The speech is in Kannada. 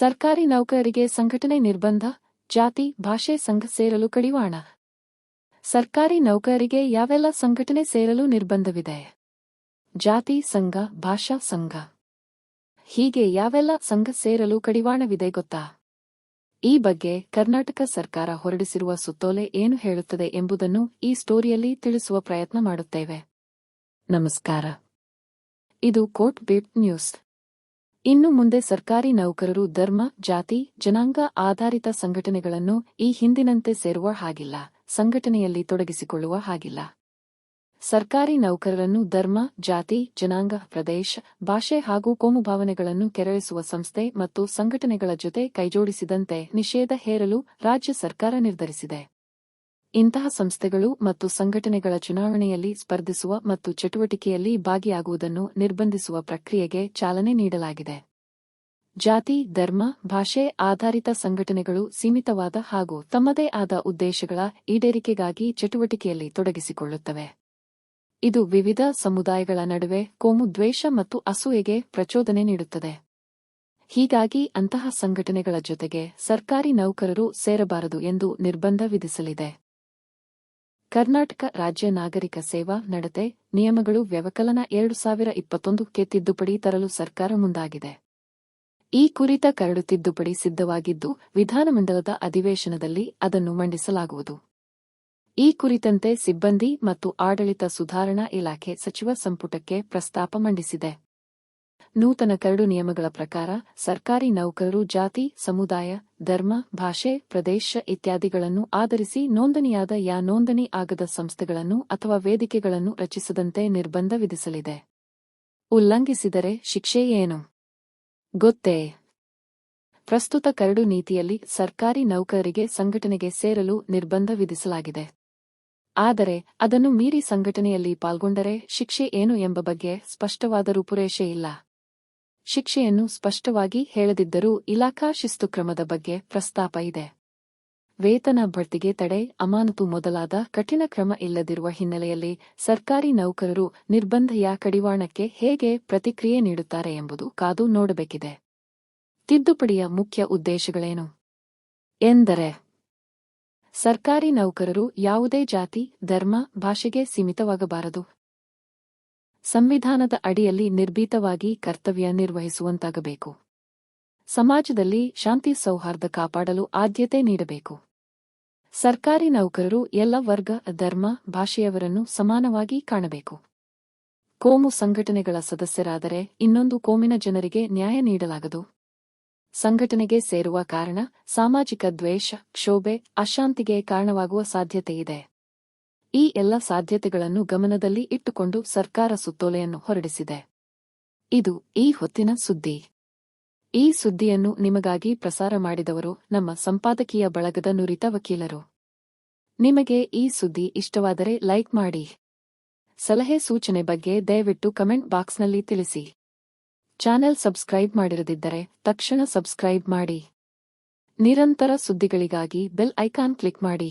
ಸರ್ಕಾರಿ ನೌಕರರಿಗೆ ಸಂಘಟನೆ ನಿರ್ಬಂಧ, ಜಾತಿ, ಭಾಷೆ ಸಂಘ ಸೇರಲು ಕಡಿವಾಣ. ಸರ್ಕಾರಿ ನೌಕರರಿಗೆ ಯಾವೆಲ್ಲ ಸಂಘಟನೆ ಸೇರಲು ನಿರ್ಬಂಧವಿದೆ? ಜಾತಿ ಸಂಘ, ಭಾಷಾ ಸಂಘ. ಹೀಗೆ ಯಾವೆಲ್ಲ ಸಂಘ ಸೇರಲು ಕಡಿವಾಣವಿದೆ ಗೊತ್ತಾ? ಈ ಬಗ್ಗೆ ಕರ್ನಾಟಕ ಸರ್ಕಾರ ಹೊರಡಿಸಿರುವ ಸುತ್ತೋಲೆ ಏನು ಹೇಳುತ್ತದೆ ಎಂಬುದನ್ನು ಈ ಸ್ಟೋರಿಯಲ್ಲಿ ತಿಳಿಸುವ ಪ್ರಯತ್ನ ಮಾಡುತ್ತೇವೆ. ನಮಸ್ಕಾರ. ಇದು ಕೋಟ್ ಬೀಟ್ ನ್ಯೂಸ್. ಇನ್ನು ಮುಂದೆ ಸರ್ಕಾರಿ ನೌಕರರು ಧರ್ಮ, ಜಾತಿ, ಜನಾಂಗ ಆಧಾರಿತ ಸಂಘಟನೆಗಳನ್ನು ಈ ಹಿಂದಿನಂತೆ ಸೇರುವ ಹಾಗಿಲ್ಲ, ಸಂಘಟನೆಯಲ್ಲಿ ತೊಡಗಿಸಿಕೊಳ್ಳುವ ಹಾಗಿಲ್ಲ. ಸರ್ಕಾರಿ ನೌಕರರನ್ನು ಧರ್ಮ, ಜಾತಿ, ಜನಾಂಗ, ಪ್ರದೇಶ, ಭಾಷೆ ಹಾಗೂ ಕೋಮುಭಾವನೆಗಳನ್ನು ಕೆರಳಿಸುವ ಸಂಸ್ಥೆ ಮತ್ತು ಸಂಘಟನೆಗಳ ಜೊತೆ ಕೈಜೋಡಿಸಿದಂತೆ ನಿಷೇಧ ಹೇರಲು ರಾಜ್ಯ ಸರ್ಕಾರ ನಿರ್ಧರಿಸಿದೆ. ಇಂತಹ ಸಂಸ್ಥೆಗಳು ಮತ್ತು ಸಂಘಟನೆಗಳ ಚುನಾವಣೆಯಲ್ಲಿ ಸ್ಪರ್ಧಿಸುವ ಮತ್ತು ಚಟುವಟಿಕೆಯಲ್ಲಿ ಭಾಗಿಯಾಗುವುದನ್ನು ನಿರ್ಬಂಧಿಸುವ ಪ್ರಕ್ರಿಯೆಗೆ ಚಾಲನೆ ನೀಡಲಾಗಿದೆ. ಜಾತಿ, ಧರ್ಮ, ಭಾಷೆ ಆಧಾರಿತ ಸಂಘಟನೆಗಳು ಸೀಮಿತವಾದ ಹಾಗೂ ತಮ್ಮದೇ ಆದ ಉದ್ದೇಶಗಳ ಈಡೇರಿಕೆಗಾಗಿ ಚಟುವಟಿಕೆಯಲ್ಲಿ ತೊಡಗಿಸಿಕೊಳ್ಳುತ್ತವೆ. ಇದು ವಿವಿಧ ಸಮುದಾಯಗಳ ನಡುವೆ ಕೋಮು ದ್ವೇಷ ಮತ್ತು ಅಸೂಯೆಗೆ ಪ್ರಚೋದನೆ ನೀಡುತ್ತದೆ. ಹೀಗಾಗಿ ಅಂತಹ ಸಂಘಟನೆಗಳ ಜೊತೆಗೆ ಸರ್ಕಾರಿ ನೌಕರರು ಸೇರಬಾರದು ಎಂದು ನಿರ್ಬಂಧ ವಿಧಿಸಲಿದೆ. ಕರ್ನಾಟಕ ರಾಜ್ಯ ನಾಗರಿಕ ಸೇವಾ ನಡತೆ, ನಿಯಮಗಳು ವ್ಯವಕಲನ ಎರಡು ಸಾವಿರ ಇಪ್ಪತ್ತೊಂದಕ್ಕೆ ತಿದ್ದುಪಡಿ ತರಲು ಸರ್ಕಾರ ಮುಂದಾಗಿದೆ. ಈ ಕುರಿತ ಕರಡು ತಿದ್ದುಪಡಿ ಸಿದ್ಧವಾಗಿದ್ದು, ವಿಧಾನಮಂಡಲದ ಅಧಿವೇಶನದಲ್ಲಿ ಅದನ್ನು ಮಂಡಿಸಲಾಗುವುದು. ಈ ಕುರಿತಂತೆ ಸಿಬ್ಬಂದಿ ಮತ್ತು ಆಡಳಿತ ಸುಧಾರಣಾ ಇಲಾಖೆ ಸಚಿವ ಸಂಪುಟಕ್ಕೆ ಪ್ರಸ್ತಾಪ ಮಂಡಿಸಿದೆ. ನೂತನ ಕರಡು ನಿಯಮಗಳ ಪ್ರಕಾರ ಸರ್ಕಾರಿ ನೌಕರರು, ಜಾತಿ, ಸಮುದಾಯ, ಧರ್ಮ, ಭಾಷೆ, ಪ್ರದೇಶ ಇತ್ಯಾದಿಗಳನ್ನು ಆಧರಿಸಿ ನೋಂದಣಿಯಾದ ಯಾ ನೋಂದಣಿ ಆಗದ ಸಂಸ್ಥೆಗಳನ್ನು ಅಥವಾ ವೇದಿಕೆಗಳನ್ನು ರಚಿಸದಂತೆ ನಿರ್ಬಂಧ ವಿಧಿಸಲಿದೆ. ಉಲ್ಲಂಘಿಸಿದರೆ ಶಿಕ್ಷೆ ಏನು? ಗೊತ್ತೇ? ಪ್ರಸ್ತುತ ಕರಡು ನೀತಿಯಲ್ಲಿ ಸರ್ಕಾರಿ ನೌಕರರಿಗೆ ಸಂಘಟನೆಗೆ ಸೇರಲು ನಿರ್ಬಂಧ ವಿಧಿಸಲಾಗಿದೆ. ಆದರೆ ಅದನ್ನು ಮೀರಿ ಸಂಘಟನೆಯಲ್ಲಿ ಪಾಲ್ಗೊಂಡರೆ ಶಿಕ್ಷೆ ಏನು ಎಂಬ ಬಗ್ಗೆ ಸ್ಪಷ್ಟವಾದ ರೂಪುರೇಷೆ ಇಲ್ಲ. ಶಿಕ್ಷೆಯನ್ನು ಸ್ಪಷ್ಟವಾಗಿ ಹೇಳದಿದ್ದರೂ ಇಲಾಖಾ ಶಿಸ್ತು ಕ್ರಮದ ಬಗ್ಗೆ ಪ್ರಸ್ತಾಪ ಇದೆ. ವೇತನ ಬಡ್ತಿಗೆ ತಡೆ, ಅಮಾನತು ಮೊದಲಾದ ಕಠಿಣ ಕ್ರಮ ಇಲ್ಲದಿರುವ ಹಿನ್ನೆಲೆಯಲ್ಲಿ ಸರ್ಕಾರಿ ನೌಕರರು ನಿರ್ಬಂಧೆಯ ಕಡಿವಾಣಕ್ಕೆ ಹೇಗೆ ಪ್ರತಿಕ್ರಿಯೆ ನೀಡುತ್ತಾರೆ ಎಂಬುದು ಕಾದು ನೋಡಬೇಕಿದೆ. ತಿದ್ದುಪಡಿಯ ಮುಖ್ಯ ಉದ್ದೇಶಗಳೇನು? ಎಂದರೆ, ಸರ್ಕಾರಿ ನೌಕರರು ಯಾವುದೇ ಜಾತಿ, ಧರ್ಮ, ಭಾಷೆಗೆ ಸೀಮಿತವಾಗಬಾರದು. ಸಂವಿಧಾನದ ಅಡಿಯಲ್ಲಿ ನಿರ್ಭೀತವಾಗಿ ಕರ್ತವ್ಯ ನಿರ್ವಹಿಸುವಂತಾಗಬೇಕು. ಸಮಾಜದಲ್ಲಿ ಶಾಂತಿ ಸೌಹಾರ್ದ ಕಾಪಾಡಲು ಆದ್ಯತೆ ನೀಡಬೇಕು. ಸರ್ಕಾರಿ ನೌಕರರು ಎಲ್ಲ ವರ್ಗ, ಧರ್ಮ, ಭಾಷೆಯವರನ್ನು ಸಮಾನವಾಗಿ ಕಾಣಬೇಕು. ಕೋಮು ಸಂಘಟನೆಗಳ ಸದಸ್ಯರಾದರೆ ಇನ್ನೊಂದು ಕೋಮಿನ ಜನರಿಗೆ ನ್ಯಾಯ ನೀಡಲಾಗದು. ಸಂಘಟನೆಗೆ ಸೇರುವ ಕಾರಣ ಸಾಮಾಜಿಕ ದ್ವೇಷ, ಕ್ಷೋಭೆ, ಅಶಾಂತಿಗೆ ಕಾರಣವಾಗುವ ಸಾಧ್ಯತೆಯಿದೆ. ಈ ಎಲ್ಲ ಸಾಧ್ಯತೆಗಳನ್ನು ಗಮನದಲ್ಲಿ ಇಟ್ಟುಕೊಂಡು ಸರ್ಕಾರ ಸುತ್ತೋಲೆಯನ್ನು ಹೊರಡಿಸಿದೆ. ಇದು ಈ ಹೊತ್ತಿನ ಸುದ್ದಿ. ಈ ಸುದ್ದಿಯನ್ನು ನಿಮಗಾಗಿ ಪ್ರಸಾರ ಮಾಡಿದವರು ನಮ್ಮ ಸಂಪಾದಕೀಯ ಬಳಗದ ನುರಿತ ವಕೀಲರು. ನಿಮಗೆ ಈ ಸುದ್ದಿ ಇಷ್ಟವಾದರೆ ಲೈಕ್ ಮಾಡಿ. ಸಲಹೆ ಸೂಚನೆ ಬಗ್ಗೆ ದಯವಿಟ್ಟು ಕಮೆಂಟ್ ಬಾಕ್ಸ್ನಲ್ಲಿ ತಿಳಿಸಿ. ಚಾನೆಲ್ ಸಬ್ಸ್ಕ್ರೈಬ್ ಮಾಡಿರದಿದ್ದರೆ ತಕ್ಷಣ ಸಬ್ಸ್ಕ್ರೈಬ್ ಮಾಡಿ. ನಿರಂತರ ಸುದ್ದಿಗಳಿಗಾಗಿ ಬೆಲ್ ಐಕಾನ್ ಕ್ಲಿಕ್ ಮಾಡಿ.